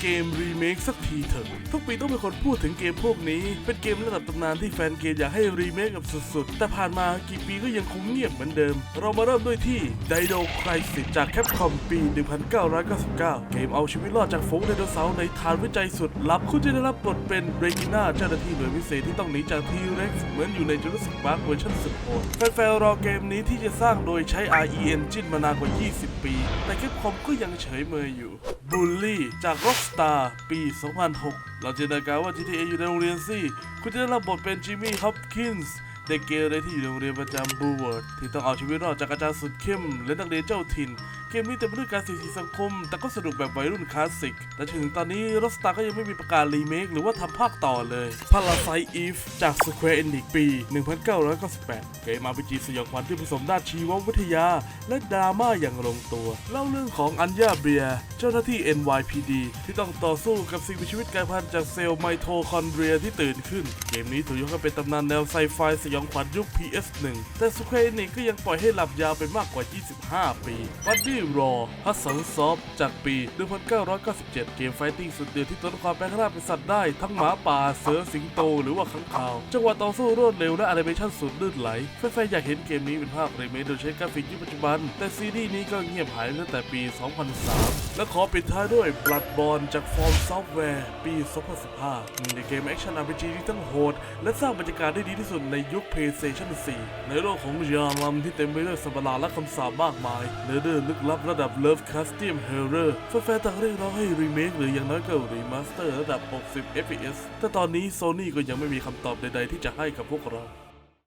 เกมรีเมคสักทีเถอะ ทุกปีต้องมีคนพูดถึงเกมพวกนี้ เป็นเกมระดับตำนานที่แฟนเกมอยากให้รีเมคกับสุดๆ แต่ผ่านมากี่ปีก็ยังคงเงียบเหมือนเดิม เรามาเริ่มด้วยที่ Dino Crisis จากแคปคอมปี 1999 เกมเอาชีวิตรอดจากฝูงไดโนเสาร์ในฐานวิจัยสุดลับ คุณจะได้รับบทเป็นเรกิน่าเจ้าหน้าที่หน่วยพิเศษที่ต้องหนีจากทีเร็กซ์เหมือนอยู่ในจูราสสิกพาร์คเวอร์ชันสุดโหดแฟนๆรอเกมนี้ที่จะสร้างโดยใช้ RE Engine มานานกว่า 20 ปี แต่แคปคอมก็ยังเฉยเมยอยู่ บูลลี่จาก Rockstar ปี 2006 เราจินตนาการว่า GTA อยู่ในโรงเรียนสิ คุณจะได้รับบทเป็นจิมมี่ฮอปกินส์ เด็กเกเรที่อยู่ในโรงเรียนประจำบูเวิร์ดที่ต้องเอาชีวิตรอดจากอาจารย์สุดเข้ม และนักเรียนเจ้าถิ่น เกมนี้เต็มไปด้วยการเสียดสีสังคม แต่ก็สนุกแบบวัยรุ่นคลาสสิก แต่ถึงตอนนี้ Rockstar ก็ยังไม่มีประกาศรีเมคหรือว่าทำภาคต่อเลย Parasite Eve จาก Square Enix ปี 1998 เกม RPG สยองขวัญที่ผสมด้านชีววิทยา และดราม่าอย่างลงตัว เล่าเรื่องของอัญญาเบียเจ้าหน้าที่ NYPD ที่ต้องต่อสู้กับสิ่งมีชีวิตกลายพันธุ์จากเซลล์ไมโทคอนเดรียที่ตื่นขึ้น เกมนี้ถูกยกให้เป็นตำนานแนวไซไฟสยองขวัญยุค PS1 แต่ Square Enix ก็ยังปล่อยให้หลับยาวไปมากกว่า 25 ปี Buddy Raw ฮัสสันซอฟจากปี 1997 เกมไฟติ้งสุดเดือดที่ตัวละครแปลงร่างเป็นสัตว์ได้ ทั้งหมาป่าเสือสิงโตหรือว่าข้างคาว จังหวะต่อสู้รวดเร็วและแอนิเมชันสุดลื่นไหลแฟนๆอยากเห็นเกมนี้เป็นภาครีเมคโดยใช้กราฟิกยุคปัจจุบัน แต่ซีรีส์นี้ก็เงียบหายตั้งแต่ปี 2003 และขอปิดท้ายด้วย Bloodborne จาก From Software ปี 2015ในเกมแอคชั่น RPG ที่ทั้งโหดและสร้างบรรยากาศได้ดีที่สุดในยุค PlayStation 4 ในโลกของยาลัมที่เต็มไปด้วยสัตว์ประหลาดและคำสาปมากมายเนื้อเรื่องลึกลับระดับ Love Custom Horror แฟนๆต่างเรียกร้องให้รีเมคหรืออย่างน้อยก็รีมาสเตอร์ระดับ 60 FPS แต่ตอนนี้ Sony ก็ยังไม่มีคำตอบใดๆที่จะให้กับพวกเรา